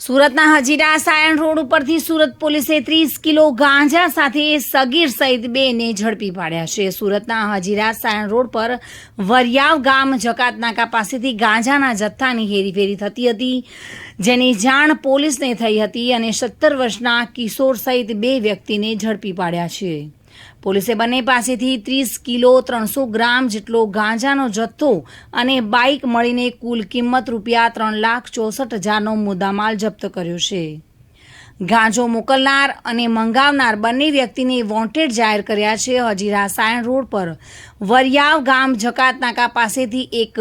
સુરતના હજીરા સાયણ રોડ ઉપરથી સુરત પોલીસે ત્રીસ કિલો ગાંજા સાથે સગીર સહિત બેને ઝડપી પાડ્યા છે. સુરતના હજીરા સાયણ રોડ પર વરિયાવ ગામ જકાત નાકા પાસેથી ગાંજાના જથ્થાની હેરીફેરી થતી હતી, જેની જાણ પોલીસને થઈ હતી અને સત્તર વર્ષના કિશોર સહિત બે વ્યક્તિને ઝડપી પાડ્યા છે. પોલીસે બંને પાસેથી ત્રીસ કિલો ત્રણસો ગ્રામ જેટલો ગાંજાનો જથ્થો અને બાઇક મળીને કુલ કિંમત રૂપિયા ત્રણ લાખ ચોસઠ હજારનો મુદ્દામાલ જપ્ત કર્યો છે. ગાંજો મોકલનાર અને મંગાવનાર બંને વ્યક્તિને વોન્ટેડ જાહેર કર્યા છે. હજી રાસાયણ રોડ પર વરિયાવ ગામ જકાત નાકા પાસેથી એક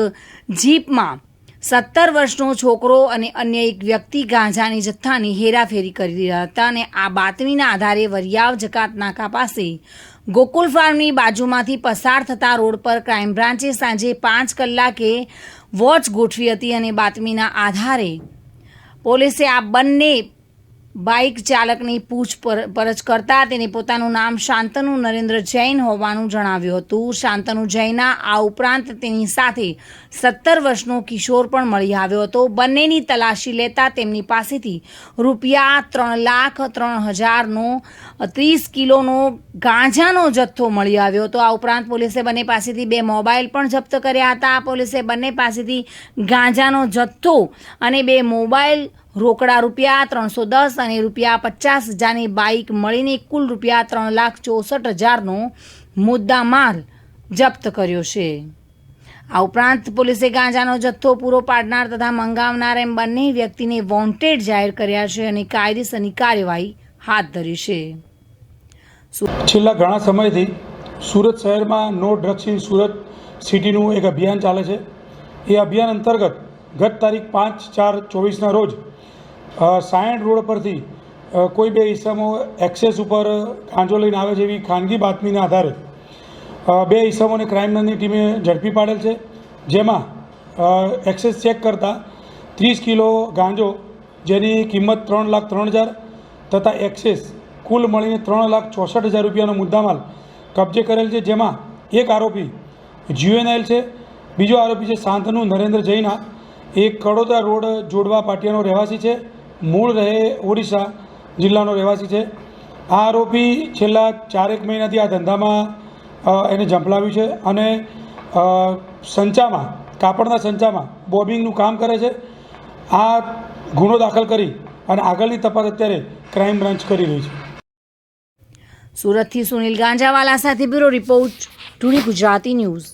જીપમાં સત્તર વર્ષનો છોકરો અને અન્ય એક વ્યક્તિ ગાંજાની જથ્થાની હેરાફેરી કરી રહ્યા હતા અને આ બાતમીના આધારે વરિયાવ જકાત નાકા પાસે ગોકુલ ફાર્મની બાજુમાંથી પસાર થતા રોડ પર ક્રાઇમ બ્રાન્ચે સાંજે પાંચ કલાકે વોચ ગોઠવી હતી અને બાતમીના આધારે પોલીસે આ બંને બાઇક ચાલકની પૂછપરછ કરતા તેને પોતાનું નામ શાંતનુ નરેન્દ્ર જૈન હોવાનું જણાવ્યું હતું. શાંતનુ જૈના આ ઉપરાંત તેની સાથે સત્તર વર્ષનો કિશોર પણ મળી આવ્યો હતો. બંનેની તલાશી લેતા તેમની પાસેથી રૂપિયા ત્રણ લાખ ત્રણ હજારનો ત્રીસ કિલોનો ગાંજાનો જથ્થો મળી આવ્યો હતો. આ ઉપરાંત પોલીસે બંને પાસેથી બે મોબાઈલ પણ જપ્ત કર્યા હતા. પોલીસે બંને પાસેથી ગાંજાનો જથ્થો અને બે મોબાઈલ રોકડા રૂપિયા ત્રણસો દસ અને રૂપિયા પચાસ હજારની બાઇક મળીને કુલ રૂપિયા ત્રણ લાખ ચોસઠ હજારનો મુદ્દા માલ જપ્ત કર્યો છે. આ ઉપરાંત પોલીસે ગાંજાનો જથ્થો પૂરો પાડનાર તથા મંગાવનાર એમ બંને વ્યક્તિને વોન્ટેડ જાહેર કર્યા છે અને કાયદેસરની કાર્યવાહી હાથ ધરી છે. છેલ્લા ઘણા સમયથી સુરત શહેરમાં નો ડ્રગ્સ ઇન સુરત સિટીનું એક અભિયાન ચાલે છે. એ અભિયાન અંતર્ગત ગત તારીખ પાંચ ચાર ચોવીસના રોજ સાયણ રોડ પરથી કોઈ બે ઈસમો એક્સેસ ઉપર ગાંજો લઈને આવે છે એવી ખાનગી બાતમીના આધારે બે ઈસમોને ક્રાઇમની ટીમે ઝડપી પાડેલ છે, જેમાં એક્સેસ ચેક કરતાં ત્રીસ કિલો ગાંજો, જેની કિંમત ત્રણ લાખ ત્રણ હજાર તથા એક્સેસ કુલ મળીને ત્રણ લાખ ચોસઠ હજાર રૂપિયાનો મુદ્દામાલ કબજે કરેલ છે, જેમાં એક આરોપી જીયુએનએલ છે, બીજો આરોપી છે શાંતનુ નરેન્દ્ર જૈના એ કડોદરા રોડ જોડવા પાટિયાનો રહેવાસી છે. મૂળ રહે ઓડિશા જિલ્લાનો રહેવાસી છે. આ આરોપી છેલ્લા ચારેક મહિનાથી આ ધંધામાં એને ઝંપલાવ્યું છે અને સંચામાં, કાપડના સંચામાં બોબિંગનું કામ કરે છે. આ ગુનો દાખલ કરી અને આગળની તપાસ અત્યારે ક્રાઇમ બ્રાન્ચ કરી રહી છે. સુરતથી સુનિલ ગાંજાવાલા સાથે bureau report two D Gujarati news.